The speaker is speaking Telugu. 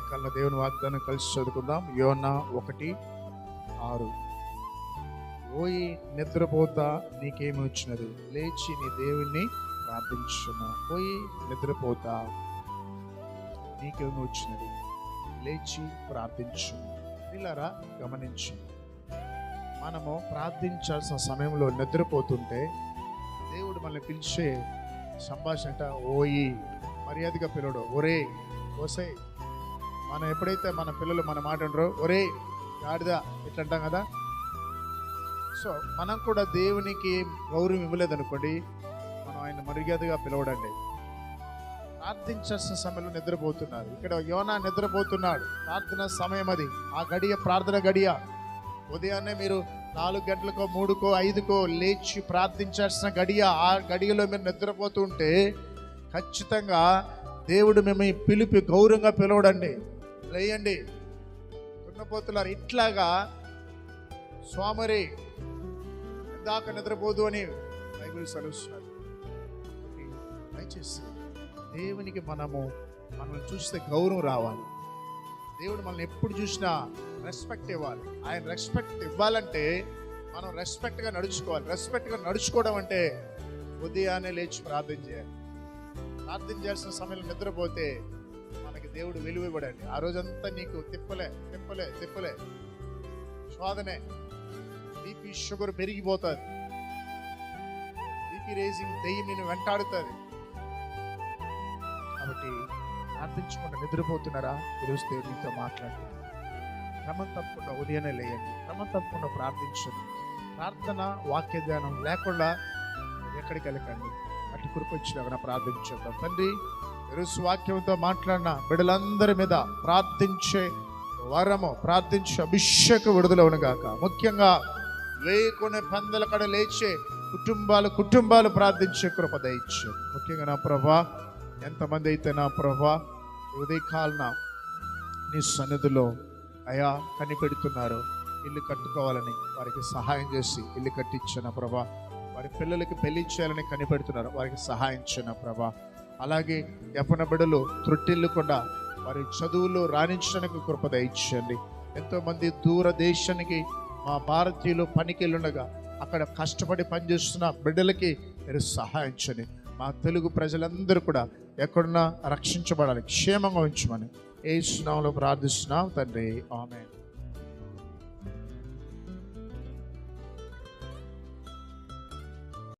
వాగ్దానం కలిసి చదువుకుందాం. యోనా ఒకటి ఆరు. ఓయి నిద్రపోతా నీకేమి వచ్చినది? లేచి నీ దేవుణ్ణి ప్రార్థించము. పోయి నిద్రపోతా నీకేమి వచ్చినది? లేచి ప్రార్థించు పిల్లరా గమనించు. మనము ప్రార్థించాల్సిన సమయంలో నిద్రపోతుంటే దేవుడు మనల్ని పిలిచే సంభాషణ అంట ఓయి మర్యాదగా పిలవడు. ఒరే ఒసే మనం ఎప్పుడైతే మన పిల్లలు మన మాట ఉండరో ఒరే గాడిదా ఇట్లా అంటాం కదా. సో మనం కూడా దేవునికి గౌరవం ఇవ్వలేదనుకోండి మనం ఆయన మర్యాదగా పిలవడండి. ప్రార్థించాల్సిన సమయంలో నిద్రపోతున్నారు. ఇక్కడ యోనా నిద్రపోతున్నాడు. ప్రార్థన సమయం అది. ఆ గడియ ప్రార్థన గడియ. ఉదయాన్నే మీరు నాలుగు గంటలకో మూడుకో ఐదుకో లేచి ప్రార్థించాల్సిన గడియ. ఆ గడియలో మీరు నిద్రపోతుంటే ఖచ్చితంగా దేవుడు మిమ్మల్ని పిలిపి గౌరవంగా పిలవడండి. లేయండి. దున్నపోతులారు ఇట్లాగా సోమరి ఇందాక నిద్రపోదు అని బైబిల్ సెలవుస్తున్నారు దయచేసి దేవునికి మనము మనల్ని చూస్తే గౌరవం రావాలి. దేవుడు మనల్ని ఎప్పుడు చూసినా రెస్పెక్ట్ ఇవ్వాలి. ఆయన రెస్పెక్ట్ ఇవ్వాలంటే మనం రెస్పెక్ట్గా నడుచుకోవాలి. రెస్పెక్ట్గా నడుచుకోవడం అంటే ఉదయాన్నే లేచి ప్రార్థన చేయాలి. ప్రార్థన చేయాల్సిన సమయంలో నిద్రపోతే మనకి దేవుడు విలువ ఇవ్వడండి. ఆ రోజంతా నీకు తిప్పలే తిప్పలే తిప్పలే. శోధనే. బీపీ షుగర్ పెరిగిపోతుంది. బీపీ రేసింగ్ దెయ్యం నేను వెంటాడుతుంది. కాబట్టి ప్రార్థించకుండా నిద్రపోతున్నారా? ఈరోజు దేవుడితో మాట్లాడుతుంది క్రమం తప్పకుండా ఉదయాన్నే లేయండి. క్రమం తప్పకుండా ప్రార్థించండి. ప్రార్థన వాక్య ధ్యానం లేకుండా ఎక్కడికి వెళ్ళకండి. అటు కృపొచ్చిన ప్రార్థించేద్దాం. తండ్రి వాక్యంతో మాట్లాడిన బిడ్డలందరి మీద ప్రార్థించే వరము ప్రార్థించే అభిషేక విడుదలవును గాక ముఖ్యంగా కొన్ని పందల కడ లేచే కుటుంబాలు కుటుంబాలు ప్రార్థించే కృప దయచ్చు ముఖ్యంగా నా ప్రభా ఎంతమంది అయితే నా ప్రభా ఉదయకాలన నీ సన్నిధిలో అయా కనిపెడుతున్నారు ఇల్లు కట్టుకోవాలని వారికి సహాయం చేసి ఇల్లు కట్టించిన ప్రభా వారి పిల్లలకి పెళ్ళి చేయాలని కనిపెడుతున్నారు వారికి సహాయం చేయన ప్రభా అలాగే యపన బిడలు త్రొట్టిల్లకుండా వారి చదువులో రాణించడానికి కృపద ఇచ్చండి ఎంతోమంది దూర దేశానికి మా భారతీయులు పనికి వెళ్ళుండగా అక్కడ కష్టపడి పనిచేస్తున్న బిడ్డలకి మీరు సహాయించండి మా తెలుగు ప్రజలందరూ కూడా ఎక్కడున్నా రక్షించబడాలి. క్షేమంగా ఉంచమని ఏ స్నామంలో ప్రార్థిస్తున్నాం తండ్రి. ఆమె